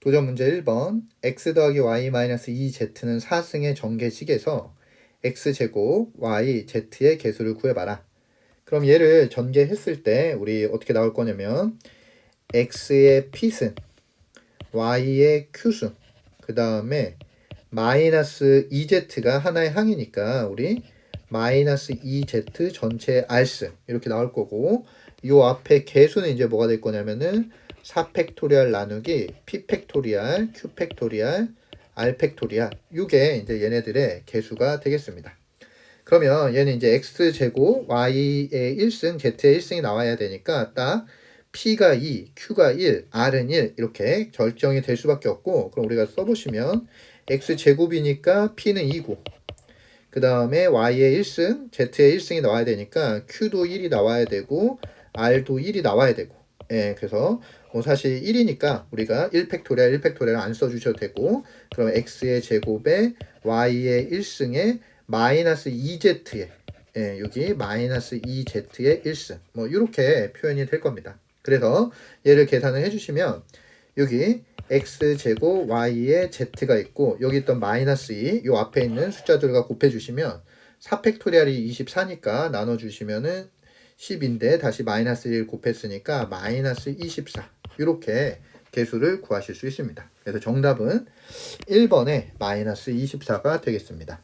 도전 문제 1번 x 더하기 y 마이너스 2z는 4승의 전개식에서 x제곱 y z의 개수를 구해봐라. 그럼 얘를 전개했을 때 우리 어떻게 나올 거냐면 x의 p승, y의 q승, 그 다음에 마이너스 2z가 하나의 항이니까 우리 마이너스 2z 전체 r승 이렇게 나올 거고 요 앞에 개수는 이제 뭐가 될 거냐면은 4 팩토리얼 나누기 p팩토리얼, q팩토리얼, r팩토리얼 이게 이제 얘네들의 개수가 되겠습니다. 그러면 얘는 이제 x제곱 y의 1승, z의 1승이 나와야 되니까 딱 p가 2, q가 1, r은 1 이렇게 결정이 될 수밖에 없고 그럼 우리가 써보시면 x제곱이니까 p는 2고 그 다음에 y의 1승, z의 1승이 나와야 되니까 q도 1이 나와야 되고 r도 1이 나와야 되고 예, 그래서 뭐 사실 1이니까 우리가 1팩토리얼 1팩토리얼 안 써주셔도 되고 그럼 x의 제곱에 y의 1승에 마이너스 2z의 예, 여기 마이너스 2z의 1승 뭐 이렇게 표현이 될 겁니다. 그래서 얘를 계산을 해주시면 여기 x 제곱 y의 z가 있고 여기 있던 마이너스 2, 요 앞에 있는 숫자들과 곱해주시면 4팩토리얼이 24니까 나눠주시면은 10인데 다시 마이너스 1 곱했으니까 마이너스 24 이렇게 개수를 구하실 수 있습니다. 그래서 정답은 1번에 마이너스 24가 되겠습니다.